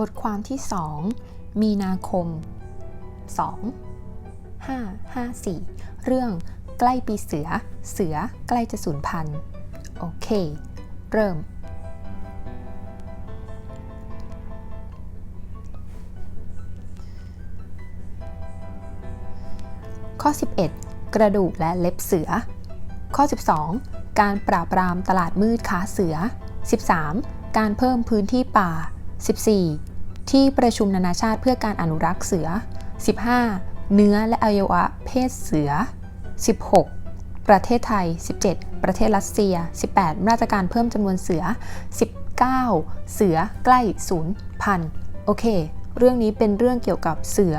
บทความที่ 2 มีนาคม 2 5 5 4 เรื่องใกล้ปีเสือ เสือใกล้จะสูญพันธุ์ โอเค เริ่ม ข้อ 11 กระดูกและเล็บเสือ ข้อ 12 การปราบปรามตลาดมืดค้าเสือ 13. การเพิ่มพื้นที่ป่า 14. ที่ประชุมนานาชาติเพื่อการอนุรักษ์เสือ 15. เนื้อและอวัยวะเพศเสือ 16. ประเทศไทย 17. ประเทศรัสเซีย 18มาตรการเพิ่มจำนวนเสือ 19. เสือใกล้ศูนย์พันโอเค เรื่องนี้เป็นเรื่องเกี่ยวกับเสือ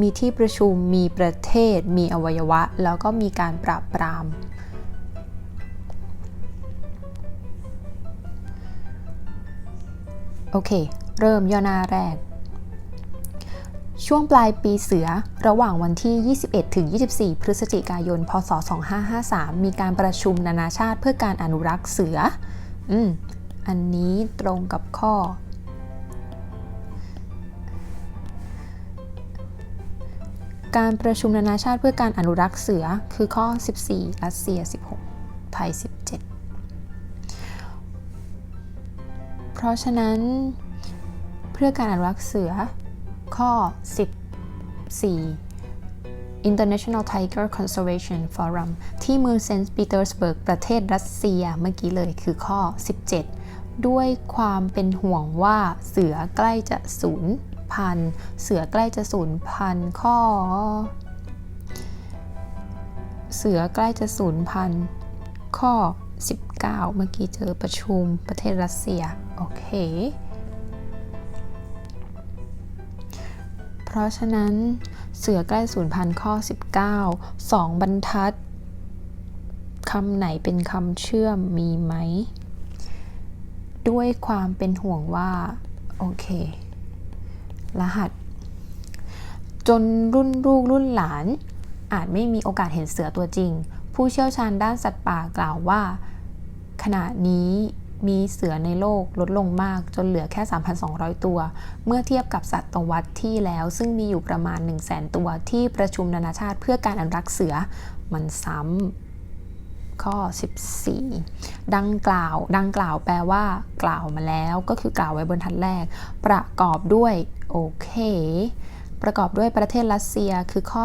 มีที่ประชุม มีประเทศ มีอวัยวะ แล้วก็มีการปราบปราม โอเค เริ่มย่อหน้าแรก ช่วงปลายปีเสือระหว่างวันที่ 21 ถึง 24 พฤศจิกายน พศ 2553 มีการประชุมนานาชาติเพื่อการอนุรักษ์เสือ อืม อันนี้ตรงกับข้อ การประชุมนานาชาติเพื่อการอนุรักษ์เสือคือข้อ 14 รัสเซีย 16 ไทย 17 เพราะฉะนั้น พื่อการอนุรักษ์เสือ ข้อ 14 International Tiger Conservation Forum ที่เมืองเซนต์ปีเตอร์สเบิร์กประเทศรัสเซียเมื่อกี้เลยคือข้อ 17 ด้วยความเป็นห่วงว่าเสือใกล้จะสูญพันธุ์เสือใกล้จะสูญพันธุ์ข้อ เสือใกล้จะสูญพันธุ์ข้อ 19 เมื่อกี้เจอประชุมประเทศรัสเซีย โอเค ราะฉะนั้นเสือใกล้สูญพันธุ์ข้อ 19 2 บรรทัดคำไหนเป็นคำเชื่อมมีไหม ด้วยความเป็นห่วงว่า โอเค รหัส จนรุ่นลูกรุ่นหลาน อาจไม่มีโอกาสเห็นเสือตัวจริง ผู้เชี่ยวชาญด้านสัตว์ป่ากล่าวว่า ขณะนี้ มีเสือในโลกลดลงมากจนเหลือแค่ 3,200 ตัว เมื่อเทียบกับศตวรรษที่แล้วซึ่งมีอยู่ประมาณ 100,000 ตัวที่ประชุมนานาชาติเพื่อการอนุรักษ์เสือมันซ้ำข้อ 14 ดังกล่าว ดังกล่าวแปลว่า กล่าวมาแล้วก็คือกล่าวไว้บนทัดแรก ประกอบด้วย โอเค ประกอบด้วยประเทศรัสเซียคือข้อ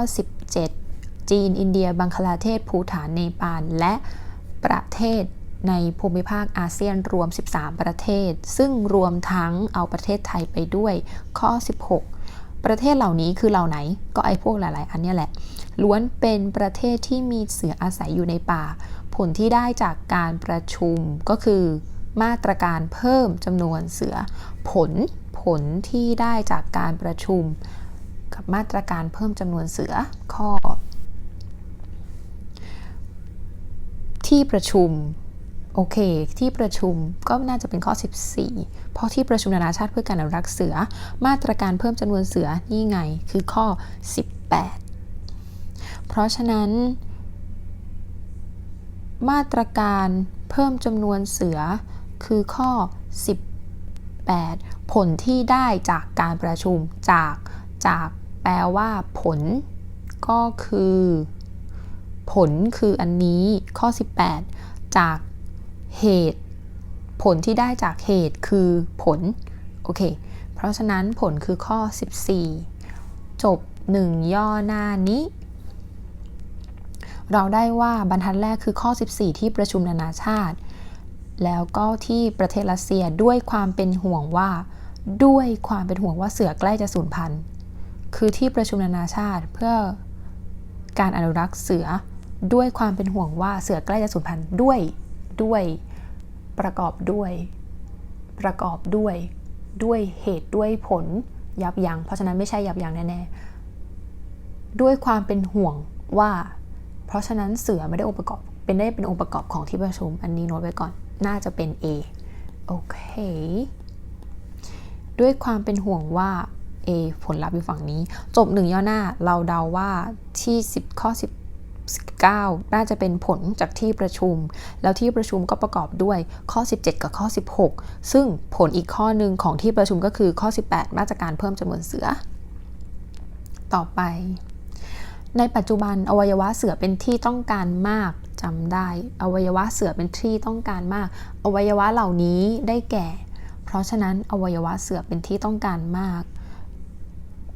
17 จีน อินเดีย บังคลาเทศ ภูฐาน เนปาล และประเทศ ในภูมิภาคอาเซียนรวม 13 ประเทศ ซึ่งรวมทั้งเอาประเทศไทยไปด้วย ข้อ 16 ประเทศเหล่านี้คือเหล่าไหน ก็ไอ้พวกหลาย ๆ อันนี้แหละ ล้วนเป็นประเทศที่มีเสืออาศัยอยู่ในป่า ผลที่ได้จากการประชุมก็คือมาตรการเพิ่มจำนวนเสือ ผลผลที่ได้จากการประชุม กับมาตรการเพิ่มจำนวนเสือข้อ ที่ประชุม โอเค ที่ประชุมก็น่าจะเป็นข้อ 14 เพราะที่ประชุมนานาชาติเพื่อการอนุรักษ์เสือ มาตรการเพิ่มจำนวนเสือนี่ไงคือข้อ 18 เพราะฉะนั้น มาตรการเพิ่มจำนวนเสือคือข้อ 18 ผลที่ได้จากการประชุมจากจากแปลว่าผล ก็คือ ผลคืออันนี้ข้อ 18 จาก เหตุ ผลที่ได้จากเหตุคือผล โอเค เพราะฉะนั้นผลคือข้อ 14 จบ 1 ย่อหน้านี้ เราได้ว่าบรรทัดแรกคือข้อ 14 ที่ประชุมนานาชาติ แล้วก็ที่ประเทศรัสเซียด้วยความเป็นห่วงว่า ด้วยความเป็นห่วงว่าเสือใกล้จะสูญพันธุ์ คือที่ประชุมนานาชาติเพื่อการอนุรักษ์เสือด้วยความเป็นห่วงว่าเสือใกล้จะสูญพันธุ์ด้วย ด้วย ประกอบด้วย ประกอบด้วย ด้วยเหตุด้วยผลยับยัง้งเพราะฉะนั้นไม่ใช่ยับยั้งแน่ๆด้วยความเป็นห่วงว่า เพราะฉะนั้นเสือไม่ได้องค์ประกอบเป็นได้เป็นองค์ประกอบของที่ประชุม อันนี้โน้ตไว้ก่อนน่าจะเป็น A โอเค ด้วยความเป็นห่วงว่า A ผลลัพธ์อยู่ฝั่งนี้ จบหนึ่งย่อหน้าเราเดาว่าที่ 10 ข้อ 69น่าจะเป็นผลจากที่ประชุม แล้วที่ประชุมก็ประกอบด้วยข้อ 17 กับข้อ 16 ซึ่งผลอีกข้อหนึ่งของที่ประชุมก็คือข้อ 18 มาตรการเพิ่มจำนวนเสือ ต่อไป ในปัจจุบันอวัยวะเสือเป็นที่ต้องการมากจำได้ อวัยวะเสือเป็นที่ต้องการมาก อวัยวะเหล่านี้ได้แก่ เพราะฉะนั้นอวัยวะเสือเป็นที่ต้องการมาก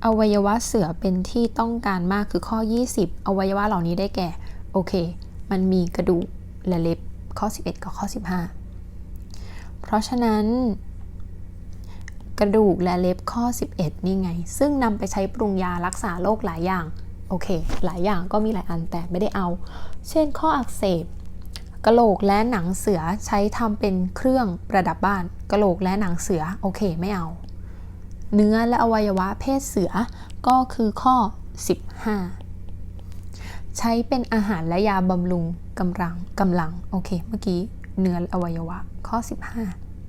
อวัยวะเสือเป็นที่ต้องการมากคือข้อ 20 อวัยวะเหล่านี้ได้แก่ โอเค มันมีกระดูกและเล็บข้อ 11 กับข้อ 15 เพราะฉะนั้น กระดูกและเล็บข้อ 11 นี่ไง ซึ่งนำไปใช้ปรุงยารักษาโรคหลายอย่าง โอเค หลายอย่างก็มีหลายอันแต่ไม่ได้เอา เช่นข้ออักเสบกระโหลกและหนังเสือใช้ทำเป็นเครื่องประดับบ้าน กระโหลกและหนังเสือ โอเค ไม่เอา เนื้อและอวัยวะเพศเสือก็คือข้อ 15 ใช้เป็นอาหารและยาบำรุงกำลังกำลังโอเคเมื่อกี้เนื้อและอวัยวะข้อ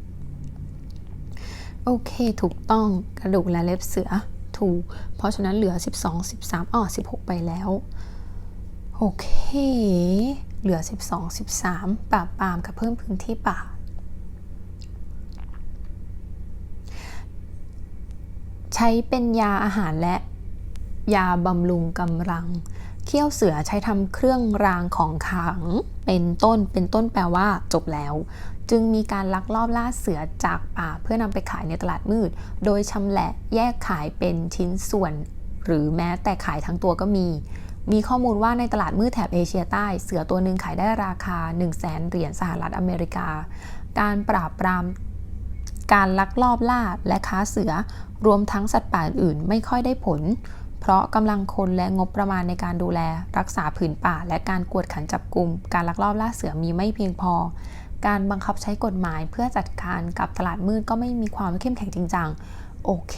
15 โอเคถูกต้องกระดูกและเล็บเสือถูก เพราะฉะนั้นเหลือ 12 13อ๋อ16 ไปแล้ว โอเค เหลือ 12 13 ปราบปรามกับเพิ่มพื้นที่ป่า ใช้เป็นยาอาหารและยาบำรุงกำลัง เขี้ยวเสือใช้ทำเครื่องรางของขลัง เป็นต้น เป็นต้นแปลว่าจบแล้ว จึงมีการลักลอบล่าเสือจากป่าเพื่อนำไปขายในตลาดมืด โดยชำแหละแยกขายเป็นชิ้นส่วน หรือแม้แต่ขายทั้งตัวก็มี มีข้อมูลว่าในตลาดมืดแถบเอเชียใต้ เสือตัวหนึ่งขายได้ราคา 1 0 0 0 0แสนเหรียญสหรัฐอเมริกา การปราบปรามการลักลอบล่าและค้าเสือ รวมทั้งสัตว์ป่าอื่นไม่ค่อยได้ผล เพราะกำลังคนและงบประมาณในการดูแล รักษาผืนป่า และการกวดขันจับกลุ่ม การลักลอบล่าเสือมีไม่เพียงพอ การบังคับใช้กฎหมายเพื่อจัดการกับตลาดมืดก็ไม่มีความเข้มแข็งจริงจังโอเค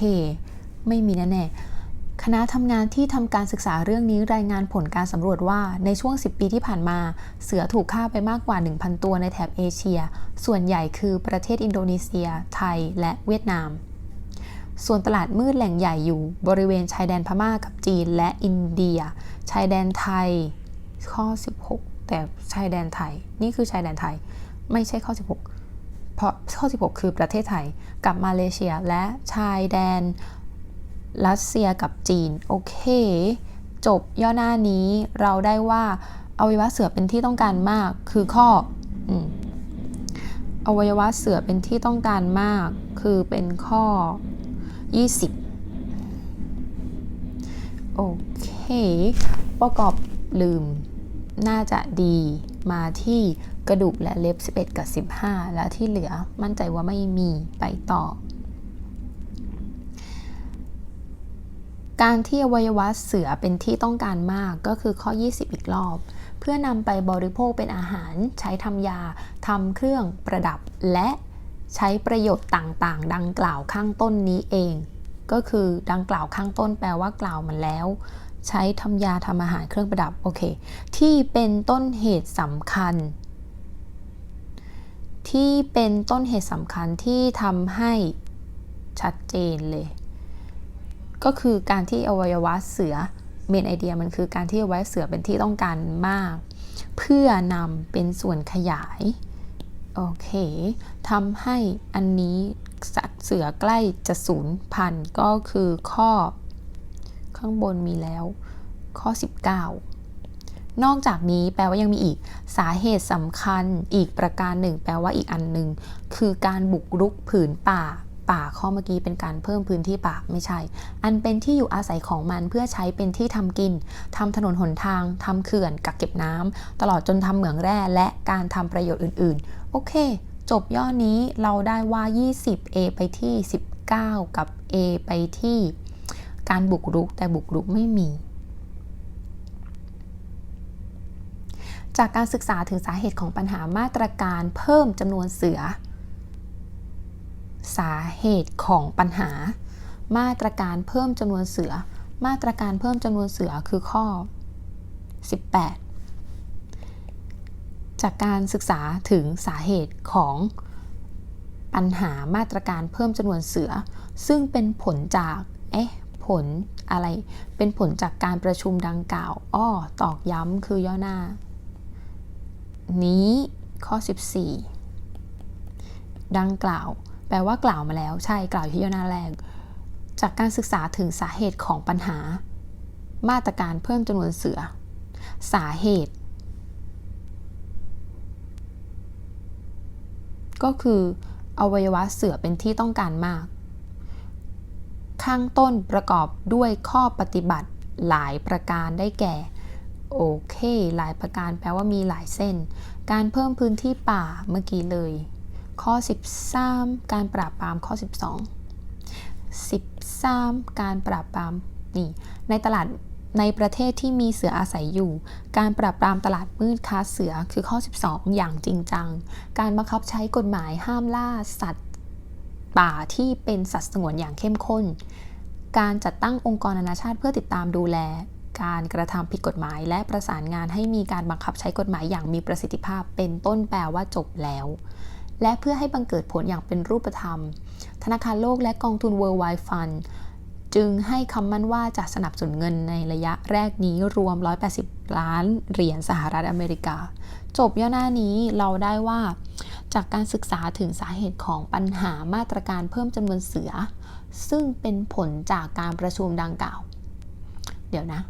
ไม่มีแน่ๆคณะทำงานที่ทำการศึกษาเรื่องนี้รายงานผลการสำรวจว่าในช่วง 10 ปีที่ผ่านมา เสือถูกฆ่าไปมากกว่า 1,000 ตัวในแถบเอเชีย ส่วนใหญ่คือประเทศอินโดนีเซีย ไทย และเวียดนาม ส่วนตลาดมืดแหล่งใหญ่อยู่บริเวณชายแดนพม่ากับจีนและอินเดีย ชายแดนไทยข้อ 16 แต่ชายแดนไทย นี่คือชายแดนไทย ไม่ใช่ข้อ 16 เพราะข้อ 16 คือประเทศไทย กับมาเลเซียและชายแดนรัสเซียกับจีน โอเค จบย่อหน้านี้เราได้ว่าอวัยวะเสือเป็นที่ต้องการมากคือข้อออวัยวะเสือเป็นที่ต้องการมาก คือเป็นข้อ 20 โอเค ประกอบลืมน่าจะดีมาที่กระดูกและเล็บ 11 กับ 15 แล้วที่เหลือมั่นใจว่าไม่มีไปต่อ การที่อวัยวะเสือเป็นที่ต้องการมากก็คือข้อ 20 อีกรอบ เพื่อนำไปบริโภคเป็นอาหารใช้ทำยาทำเครื่องประดับและ ใช้ประโยชน์ต่างๆ ดังกล่าวข้างต้นนี้เอง ก็คือดังกล่าวข้างต้นแปลว่ากล่าวมันแล้ว ใช้ทำยาทำอาหารเครื่องประดับโอเค ที่เป็นต้นเหตุสำคัญ ที่เป็นต้นเหตุสำคัญที่ทำให้ชัดเจนเลย ก็คือการที่อวัยวะเสือเมนไอเดียมันคือการที่อวัยวะเสือเป็นที่ต้องการมาก เพื่อนำเป็นส่วนขยาย โอเคทำให้อันนี้สัตว์เสือใกล้จะสูญพันธุ์ก็คือข้อ ข้างบนมีแล้ว ข้อ 19 นอกจากนี้แปลว่ายังมีอีกสาเหตุสำคัญอีกประการหนึ่ง แปลว่าอีกอันหนึ่ง คือการบุกรุกผืนป่า ป่าข้อเมื่อกี้เป็นการเพิ่มพื้นที่ป่าไม่ใช่ อันเป็นที่อยู่อาศัยของมันเพื่อใช้เป็นที่ทำกินทำถนนหนทางทำเขื่อนกักเก็บน้ำตลอดจนทำเหมืองแร่และการทำประโยชน์อื่น ๆ โอเค จบย่อนี้เราได้ว่า 20 A ไปที่ 19 กับ A ไปที่ การบุกรุกแต่บุกรุกไม่มีจากการศึกษาถึงสาเหตุของปัญหามาตรการเพิ่มจำนวนเสือ สาเหตุของปัญหา มาตรการเพิ่มจำนวนเสือ มาตรการเพิ่มจำนวนเสือคือข้อ 18 จากการศึกษาถึงสาเหตุของปัญหามาตรการเพิ่มจำนวนเสือ ซึ่งเป็นผลจากเอ๊ะผลอะไรเป็นผลจากการประชุมดังกล่าว อ้อ ตอกย้ำคือย่อหน้า นี้ข้อ 14 ดังกล่าว แปลว่ากล่าวมาแล้ว ใช่กล่าวที่ย่อหน้าแรก จากการศึกษาถึงสาเหตุของปัญหา มาตรการเพิ่มจำนวนเสือ สาเหตุ ก็คืออวัยวะเสือเป็นที่ต้องการมาก ข้างต้นประกอบด้วยข้อปฏิบัติหลายประการได้แก่ โอเค หลายประการแปลว่ามีหลายเส้น การเพิ่มพื้นที่ป่าเมื่อกี้เลย ข้อ 13 การปราบปรามข้อ 12 13 การปราบปรามนี่ในตลาดในประเทศที่มีเสืออาศัยอยู่ การปราบปรามตลาดมืดค้าเสือคือข้อ 12 อย่างจริงจัง การบังคับใช้กฎหมายห้ามล่าสัตว์ป่าที่เป็นสัตว์สงวนอย่างเข้มข้น การจัดตั้งองค์กรนานาชาติเพื่อติดตามดูแล การกระทำผิดกฎหมาย และประสานงานให้มีการบังคับใช้กฎหมายอย่างมีประสิทธิภาพเป็นต้นแปลว่าจบแล้ว และเพื่อให้บังเกิดผลอย่างเป็นรูปธรรม ธนาคารโลกและกองทุน World Wide Fund จึงให้คำมั่นว่าจะสนับสนุนเงินในระยะแรกนี้รวม 180 ล้านเหรียญสหรัฐอเมริกา จบย่อหน้านี้เราได้ว่า จากการศึกษาถึงสาเหตุของปัญหามาตรการเพิ่มจำนวนเสือ ซึ่งเป็นผลจากการประชุมดังกล่าว เดี๋ยวนะ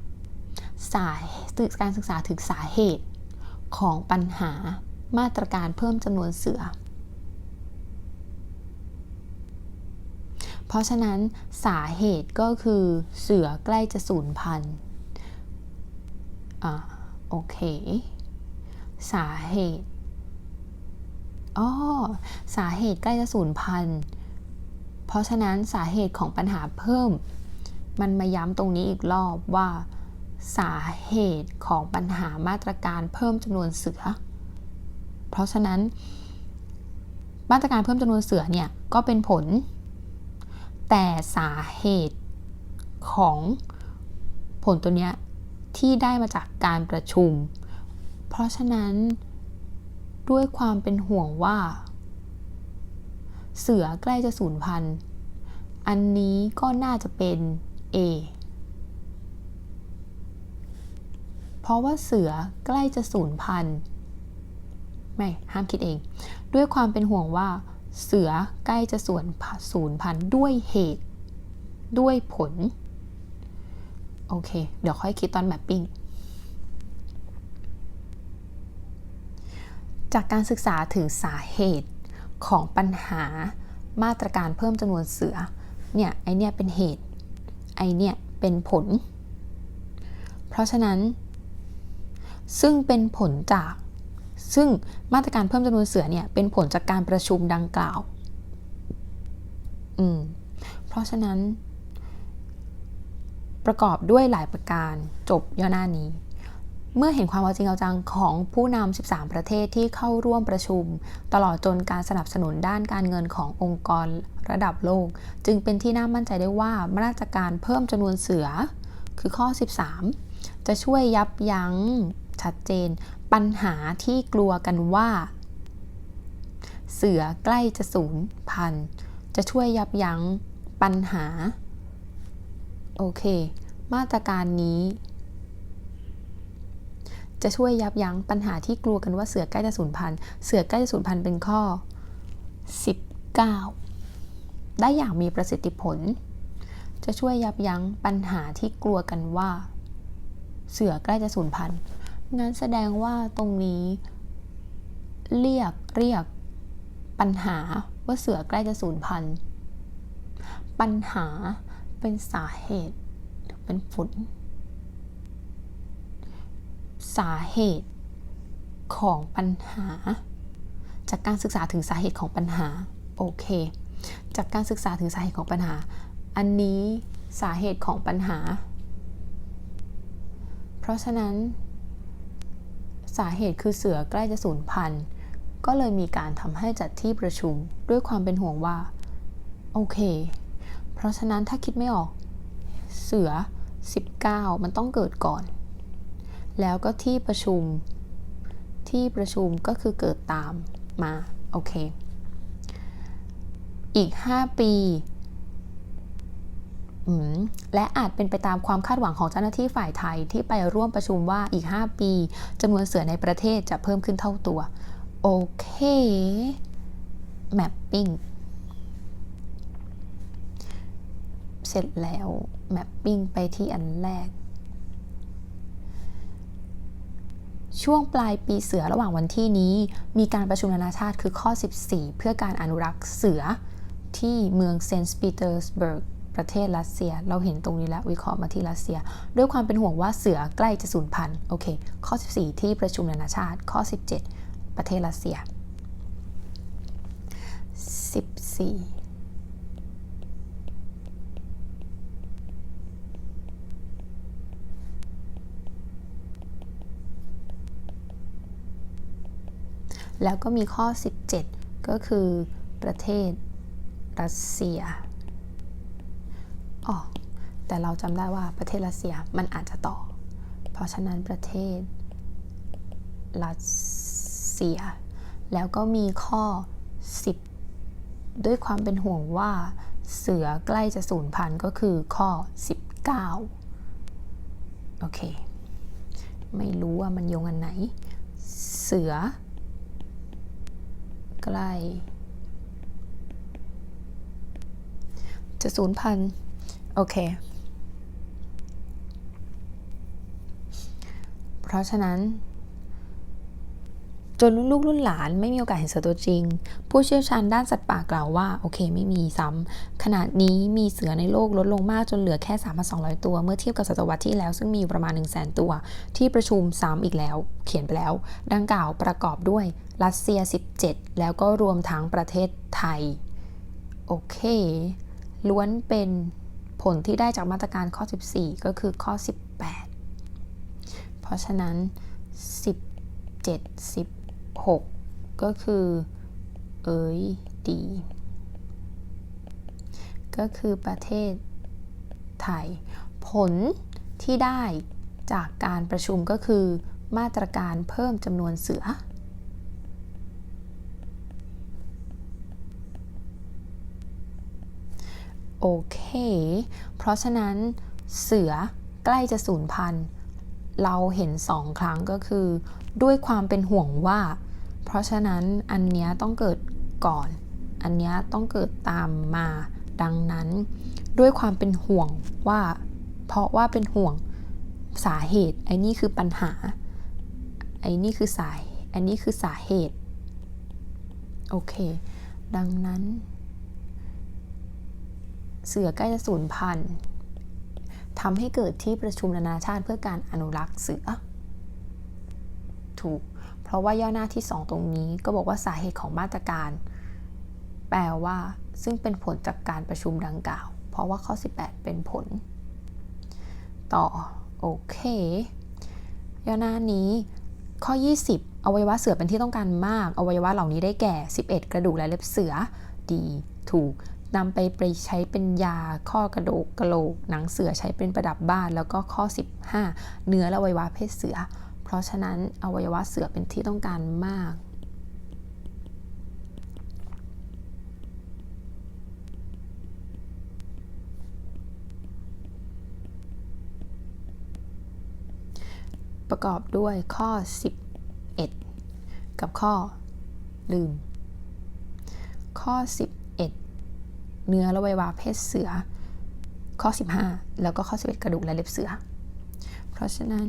สาการศึกษาถึงสาเหตุของปัญหามาตรการเพิ่มจำนวนเสือ เพ ราะฉะนั้นสาเหตุก็คือเสือใกล้จะสูญพันธุ์อ่าโอเค สาเหตุอ๋อสาเหตุใกล้จะสูญพันธุ์เพราะฉะนั้นสาเหตุของปัญหาเพิ่ม มันมาย้ำตรงนี้อีกรอบว่าสาเหตุของปัญหามาตรการเพิ่มจำนวนเสือ เพราะฉะนั้น มาตรการเพิ่มจำนวนเสือเนี่ยก็เป็นผล แต่สาเหตุของผลตัวเนี้ยที่ได้มาจากการประชุม เพราะฉะนั้นด้วยความเป็นห่วงว่า เสือใกล้จะสูญพันธุ์ อันนี้ก็น่าจะเป็น A เพราะว่าเสือใกล้จะสูญพันธุ์ ไม่ ห้ามคิดเอง ด้วยความเป็นห่วงว่า เสือใกล้จะสูญสูญพันด้วยเหตุ ด้วยผล โอเค เดี๋ยวค่อยคิดตอนแมปปิ้งจากการศึกษาถึงสาเหตุของปัญหามาตรการเพิ่มจำนวนเสือ เนี่ย ไอเนี่ยเป็นเหตุ ไอเนี่ยเป็นผล เพราะฉะนั้น ซึ่งเป็นผลจาก ซึ่งมาตรการเพิ่มจำนวนเสือเนี่ยเป็นผลจากการประชุมดังกล่าว อืม เพราะฉะนั้น ประกอบด้วยหลายประการจบย่อหน้านี้ เมื่อเห็นความเอาจริงเอาจังของผู้นำ 13 ประเทศที่เข้าร่วมประชุม ตลอดจนการสนับสนุนด้านการเงินขององค์กรระดับโลก จึงเป็นที่น่ามั่นใจได้ว่ามาตรการเพิ่มจำนวนเสือคือข้อ 13 จะช่วยยับยั้งชัดเจน ปัญหาที่กลัวกันว่า เสือใกล้จะสูญพันธุ์ จะช่วยยับยั้งปัญหา โอเค มาตรการนี้ จะช่วยยับยั้งปัญหาที่กลัวกันว่าเสือใกล้จะสูญพันธุ์ เสือใกล้จะสูญพันธุ์เป็นข้อ 19 ได้อย่างมีประสิทธิผล จะช่วยยับยั้งปัญหาที่กลัวกันว่า เสือใกล้จะสูญพันธุ์ งั้นแสดงว่าตรงนี้ เรียกเรียกปัญหาว่าเสือใกล้จะสูญพันธุ์ ปัญหาเป็นสาเหตุหรือเป็นผล สาเหตุของปัญหา จากการศึกษาถึงสาเหตุของปัญหา โอเค จากการศึกษาถึงสาเหตุของปัญหา อันนี้สาเหตุของปัญหา เพราะฉะนั้น สาเหตุคือเสือใกล้จะสูญพันธุ์ ก็เลยมีการทำให้จัดที่ประชุมด้วยความเป็นห่วงว่า โอเค เพราะฉะนั้นถ้าคิดไม่ออก เสือ 19 มันต้องเกิดก่อน แล้วก็ที่ประชุม ที่ประชุมก็คือเกิดตามมา โอเค อีก 5 ปี และอาจเป็นไปตามความคาดหวังของเจ้าหน้าที่ฝ่ายไทยที่ไปร่วมประชุมว่าอีก 5 ปีจำนวนเสือในประเทศจะเพิ่มขึ้นเท่าตัว โอเค mapping เสร็จแล้ว mapping ไปที่อันแรก ช่วงปลายปีเสือระหว่างวันที่นี้ มีการประชุมนานาชาติคือข้อ 14 เพื่อการอนุรักษ์เสือที่เมืองเซนต์ปีเตอร์สเบิร์ก ประเทศรัสเซีย เราเห็นตรงนี้แล้ววิเคราะห์มาที่รัสเซีย ด้วยความเป็นห่วงว่าเสือใกล้จะสูญพันธุ์โอเค ข้อ 14 ที่ประชุมนานาชาติ ข้อ 17 ประเทศรัสเซีย 14แล้วก็มีข้อ 17 ก็คือประเทศรัสเซีย อ๋อแต่เราจำได้ว่าประเทศรัสเซียมันอาจจะต่อ เพราะฉะนั้นประเทศรัสเซีย แล้วก็มีข้อ 10 ด้วยความเป็นห่วงว่าเสือใกล้จะสูญพันธุ์ก็คือข้อ 19 โอเค ไม่รู้ว่ามันโยงอันไหน เสือ ใกล้ จะสูญพันธุ์ โอเค เพราะฉะนั้น จนรุ่นลูกรุ่นหลานไม่มีโอกาสเห็นเสือตัวจริง ผู้เชี่ยวชาญด้านสัตว์ป่ากล่าวว่า โอเคไม่มีซ้ำขณะนี้มีเสือในโลกลดลงมากจนเหลือแค่ 3,200 ตัว เมื่อเทียบกับศตวรรษที่แล้วซึ่งมีอยู่ประมาณ 1 0 0 0 0 0 ตัว ที่ประชุมซ้ำอีกแล้ว เขียนไปแล้ว ดังกล่าวประกอบด้วยรัสเซีย 17 แล้วก็รวมทั้งประเทศไทย โอเค ล้วนเป็น ผลที่ได้จากมาตรการข้อ 14 ก็คือข้อ 18 เพราะฉะนั้น 17 16 ก็คือ เอ้ยดี ก็คือประเทศไทย ผลที่ได้จากการประชุมก็คือมาตรการเพิ่มจำนวนเสือ โอเค เพราะฉะนั้นเสือใกล้จะสูญพันธุ์ เราเห็นสองครั้งก็คือ ด้วยความเป็นห่วงว่า เพราะฉะนั้นอันเนี้ยต้องเกิดก่อน อันเนี้ยต้องเกิดตามมา ดังนั้น ด้วยความเป็นห่วงว่า เพราะว่าเป็นห่วงสาเหตุ ไอ้นี่คือปัญหา ไอ้นี่คือสาย อันนี้คือสาเหตุ โอเค ดังนั้น เสือใกล้จะสูญพันธุ์ทำให้เกิดที่ประชุมนานาชาติเพื่อการอนุรักษ์เสือ ถูก เพราะว่าย่อหน้าที่ 2 ตรงนี้ก็บอกว่าสาเหตุของมาตรการ แปลว่าซึ่งเป็นผลจากการประชุมดังกล่าว เพราะว่าข้อ 18 เป็นผล ต่อ โอเค ย่อหน้านี้ข้อ 20 อวัยวะเสือเป็นที่ต้องการมาก อวัยวะเหล่านี้ได้แก่ 11 กระดูกและเล็บเสือ ดี ถูก นำไปไปใช้เป็นยาข้อกระดูกกระโหลก หนังเสือใช้เป็นประดับบ้าน แล้วก็ข้อ 15 เนื้อและอวัยวะเพศเสือ เพราะฉะนั้นอวัยวะเสือเป็นที่ต้องการมากประกอบด้วยข้อ 11 กับข้อลืม ข้อ11 เนื้อและวัยวะเพศเสือ ข้อ 15 แล้วก็ข้อ 11 กระดูกและเล็บเสือ เพราะฉะนั้น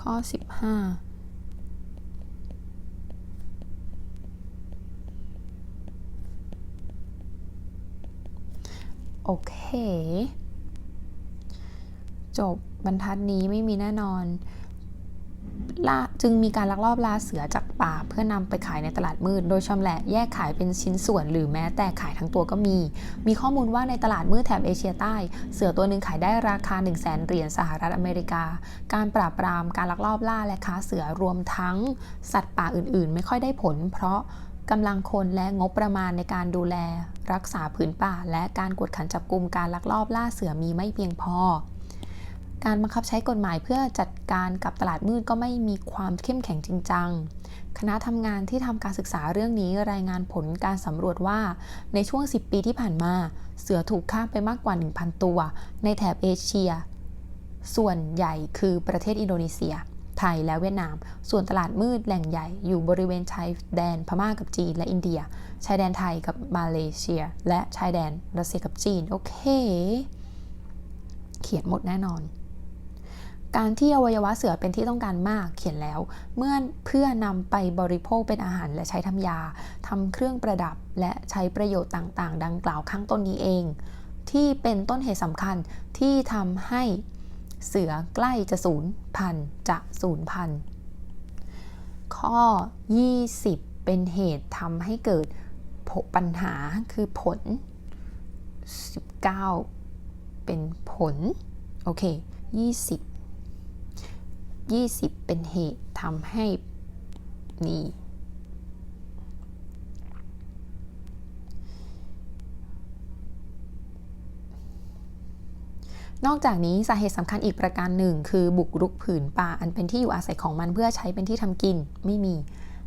ข้อ 15 โอเค จบบรรทัดนี้ไม่มีแน่นอนล่าจึงมีการลักลอบล่าเสือจากป่าเพื่อนำไปขายในตลาดมืด โดยชำแหละแยกขายเป็นชิ้นส่วนหรือแม้แต่ขายทั้งตัวก็มี มีข้อมูลว่าในตลาดมืดแถบเอเชียใต้ เสือตัวหนึ่งขายได้ราคา 1 0 0 0 0แสนเหรียญสหรัฐอเมริกา การปราบปรามการลักลอบล่าและค้าเสือรวมทั้งสัตว์ป่าอื่นๆ ไม่ค่อยได้ผล เพราะกำลังคนและงบประมาณในการดูแล รักษาผืนป่า และการกวดขันจับกลุ่มการลักลอบล่าเสือมีไม่เพียงพอ การบังคับใช้กฎหมายเพื่อจัดการกับตลาดมืดก็ไม่มีความเข้มแข็งจริงจัง คณะทำงานที่ทำการศึกษาเรื่องนี้รายงานผลการสำรวจว่า ในช่วง 10 ปีที่ผ่านมา เสือถูกฆ่าไปมากกว่า 1,000 ตัว ในแถบเอเชีย ส่วนใหญ่คือประเทศอินโดนีเซีย ไทยและเวียดนาม ส่วนตลาดมืดแหล่งใหญ่ อยู่บริเวณชายแดนพม่ากับจีนและอินเดีย ชายแดนไทยกับมาเลเซีย และชายแดนรัสเซียกับจีน โอเค เขียนหมดแน่นอน การที่อวัยวะเสือเป็นที่ต้องการมากเขียนแล้ว เมื่อเพื่อนำไปบริโภคเป็นอาหารและใช้ทำยาทำเครื่องประดับและใช้ประโยชน์ต่างๆ ดังกล่าวข้างต้นนี้เอง ที่เป็นต้นเหตุสำคัญที่ทำให้เสือใกล้จะสูญพันธุ์จะสูญพันธุ์ข้อ 20 เป็นเหตุทำให้เกิดปัญหาคือผล 19 เป็นผล โอเค 20 20 เป็นเหตุทำให้นี่นอกจากนี้สาเหตุสำคัญอีกประการหนึ่ง คือบุกรุกผืนป่า อันเป็นที่อยู่อาศัยของมันเพื่อใช้เป็นที่ทำกิน ไม่มี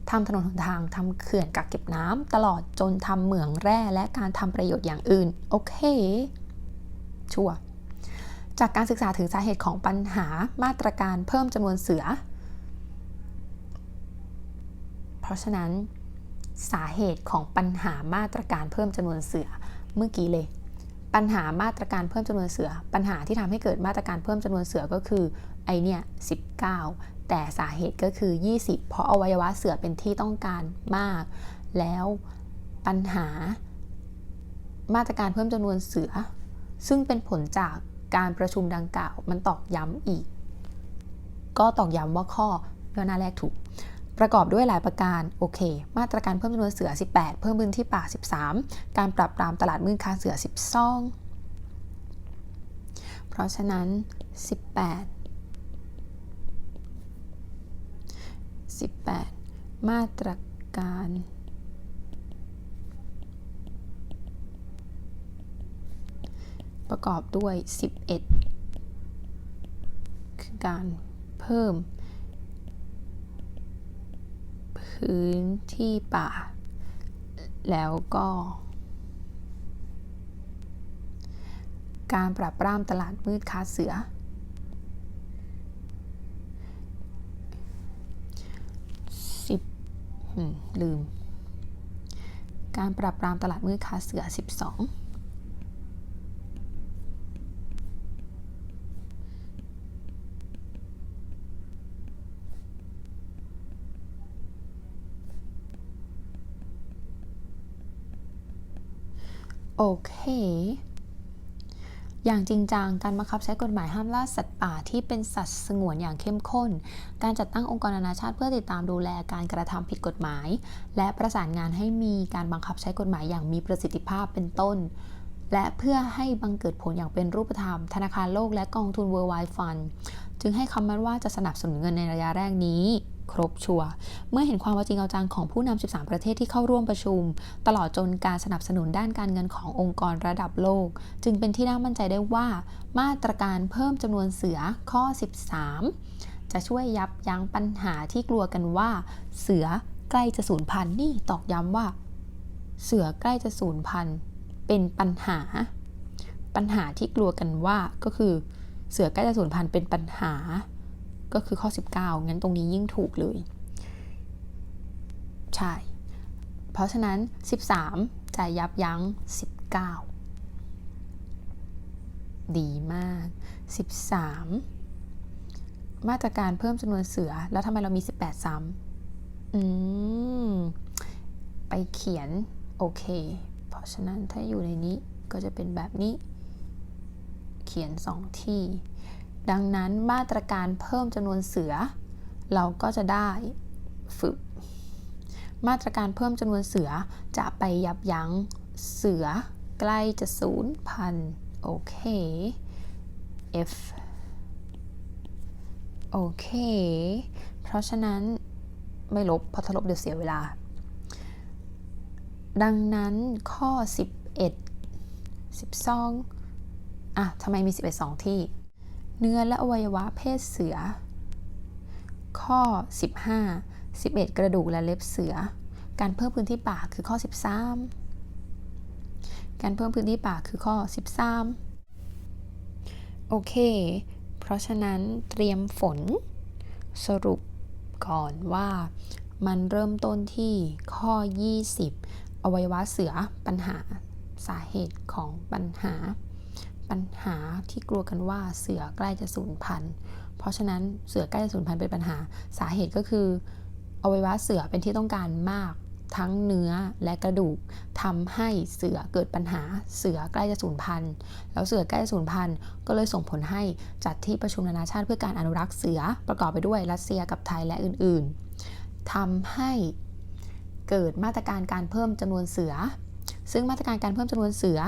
ทำถนนหนทางทำเขื่อนกักเก็บน้ำตลอดจนทำเหมืองแร่และการทำประโยชน์อย่างอื่น โอเค ชัวร์ จากการศึกษาถึงสาเหตุของปัญหามาตรการเพิ่มจำนวนเสือ เพราะฉะนั้นสาเหตุของปัญหามาตรการเพิ่มจำนวนเสือเมื่อกี้เลย ปัญหามาตรการเพิ่มจำนวนเสือ ปัญหาที่ทำให้เกิดมาตรการเพิ่มจำนวนเสือก็คือไอเนี่ย19แต่สาเหตุก็คือ 20 เพราะอวัยวะเสือเป็นที่ต้องการมาก แล้วปัญหามาตรการเพิ่มจำนวนเสือ ซึ่งเป็นผลจาก การประชุมดังกล่าว มันตอกย้ำอีก ก็ตอกย้ำว่าข้อย่อหน้าแรกถูก ประกอบด้วยหลายประการ โอเค มาตรการเพิ่มจำนวนเสือ 18 เพิ่มพื้นที่ป่า 13 การปรับปรามตลาดมืดค้าเสือ 12 เพราะฉะนั้น 18 18 มาตรการ ประกอบด้วย 11 คือการเพิ่ม พื้นที่ป่า แล้วก็ การปราบปรามตลาดมืดค้าเสือสิบลืมการปราบปรามตลาดมืดค้าเสือ 12 โอเค อย่างจริงจังการบังคับใช้กฎหมายห้ามล่าสัตว์ป่าที่เป็นสัตว์สงวนอย่างเข้มข้น การจัดตั้งองค์กรนานาชาติเพื่อติดตามดูแลการกระทำผิดกฎหมาย และประสานงานให้มีการบังคับใช้กฎหมายอย่างมีประสิทธิภาพเป็นต้น และเพื่อให้บังเกิดผลอย่างเป็นรูปธรรม ธนาคารโลกและกองทุน World Wide Fund จึงให้คำมั่นว่าจะสนับสนุนเงินในระยะแรกนี้ ครบชัวเมื่อเห็นความจริงเอาจังของผู้นำ13 ประเทศที่เข้าร่วมประชุม ตลอดจนการสนับสนุนด้านการเงินขององค์กรระดับโลก จึงเป็นที่น่ามั่นใจได้ว่า มาตรการเพิ่มจำนวนเสือข้อ 13 จะช่วยยับยั้งปัญหาที่กลัวกันว่า เสือใกล้จะสูญพันธุ์นี่ตอกย้ำว่า เสือใกล้จะสูญพันธุ์เป็นปัญหา ปัญหาที่กลัวกันว่าก็คือเสือใกล้จะสูญพันธุ์เป็นปัญหา ก็คือข้อ 19 งั้นตรงนี้ยิ่งถูกเลย ใช่ เพราะฉะนั้น 13 จะยับยั้ง 19 ดีมาก 13 มาตรการเพิ่มจำนวนเสือ แล้วทำไมเรามี 18 ซ้ำอืม ไปเขียน โอเค เพราะฉะนั้นถ้าอยู่ในนี้ก็จะเป็นแบบนี้ เขียน 2 ที่ ดังนั้นมาตรการเพิ่มจำนวนเสือ เราก็จะได้ฝึก มาตรการเพิ่มจำนวนเสือจะไปยับยั้งเสือใกล้จะศูนย์พันโอเค F โอเค เพราะฉะนั้นไม่ลบเพราะถ้าลบเดี๋ยวเสียเวลา ดังนั้นข้อ 11 12อะทำไมมี 11 2 ที่ เนื้อและอวัยวะเพศเสือ ข้อ 15 11 กระดูกและเล็บเสือ การเพิ่มพื้นที่ปากคือข้อ 13 การเพิ่มพื้นที่ปากคือข้อ 13 โอเค เพราะฉะนั้นเตรียมฝน สรุปก่อนว่ามันเริ่มต้นที่ข้อ 20 อวัยวะเสือปัญหาสาเหตุของปัญหา ปัญหาที่กลัวกันว่าเสือใกล้จะสูญพันธุ์ เพราะฉะนั้นเสือใกล้จะสูญพันธุ์เป็นปัญหา สาเหตุก็คืออวัยวะเสือเป็นที่ต้องการมากทั้งเนื้อและกระดูกทำให้เสือเกิดปัญหาเสือใกล้จะสูญพันธุ์ แล้วเสือใกล้จะสูญพันธุ์ ก็เลยส่งผลให้จัดที่ประชุมนานาชาติเพื่อการอนุรักษ์เสือประกอบไปด้วยรัสเซียกับไทยและอื่นๆทำให้เกิดมาตรการการเพิ่มจำนวนเสือ ซึ่งมาตรการการเพิ่มจำนวนเสือ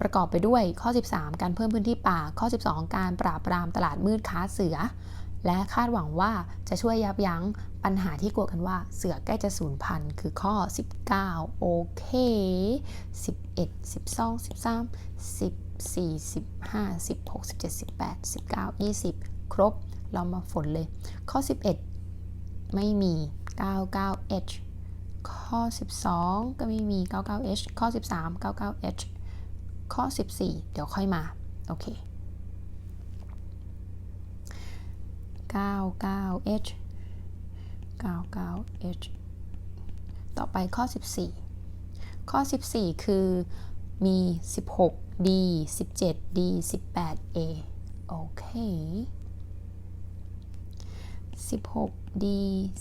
ประกอบไปด้วยข้อ 13 การเพิ่มพื้นที่ป่า ข้อ 12 การปราบปรามตลาดมืดค้าเสือ และคาดหวังว่าจะช่วยยับยั้งปัญหาที่กลัวกันว่าเสือใกล้จะสูญพันธุ์คือข้อ 19 โอเค 11 12 13 14 15 16 17 18 19 20 ครบ เรามาฝนเลย ข้อ 11 ไม่มี 99h ข้อ 12 ก็ไม่มี 99h ข้อ 13 99h ข้อ 14 เดี๋ยวค่อยมา โอเค 99h 99h ต่อไปข้อ 14 ข้อ 14 คือมี 16d 17d 18a โอเค 16d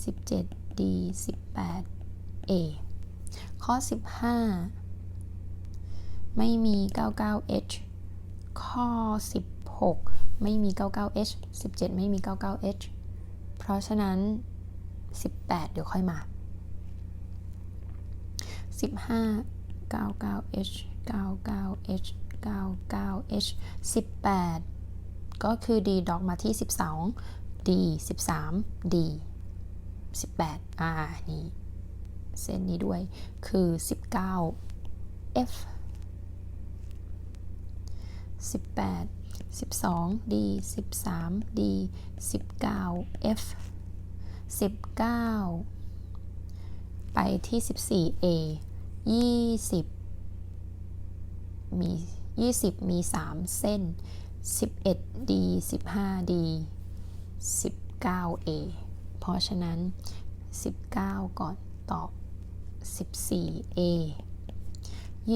17d 18a ข้อ 15 ไม่มี 99h ข้อ 16 ไม่มี 99h 17 ไม่มี 99h เพราะฉะนั้น 18 เดี๋ยวค่อยมา 15 99h 99h 99h 18 ก็คือ d ดอกมาที่ 12 d 13 d 18 อ่า นี่ เส้นนี้ด้วยคือ 19 f 18 12 d 13 d 19 f 19 ไปที่ 14a 20 มี 20 มี 3 เส้น 11d 15d 19a เพราะฉะนั้น 19 ก่อนตอบ 14a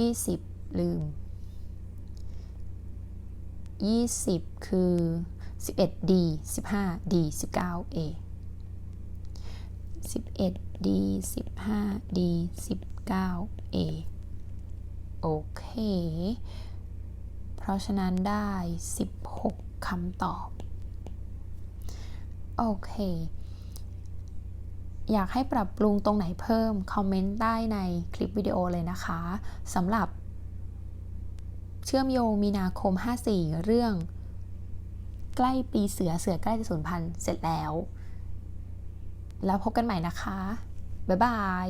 20 ลืม 20 คือ 11d 15d 19a 11d 15d 19a โอเค เพราะฉะนั้นได้ 16คำตอบ โอเค อยากให้ปรับปรุงตรงไหนเพิ่ม คอมเมนต์ได้ในคลิปวิดีโอเลยนะคะสำหรับ เชื่อมโยงมีนาคม 54 เรื่อง ใกล้ปีเสือเสือใกล้จะสูญพันธุ์เสร็จแล้ว แล้วพบกันใหม่นะคะ บ๊ายบาย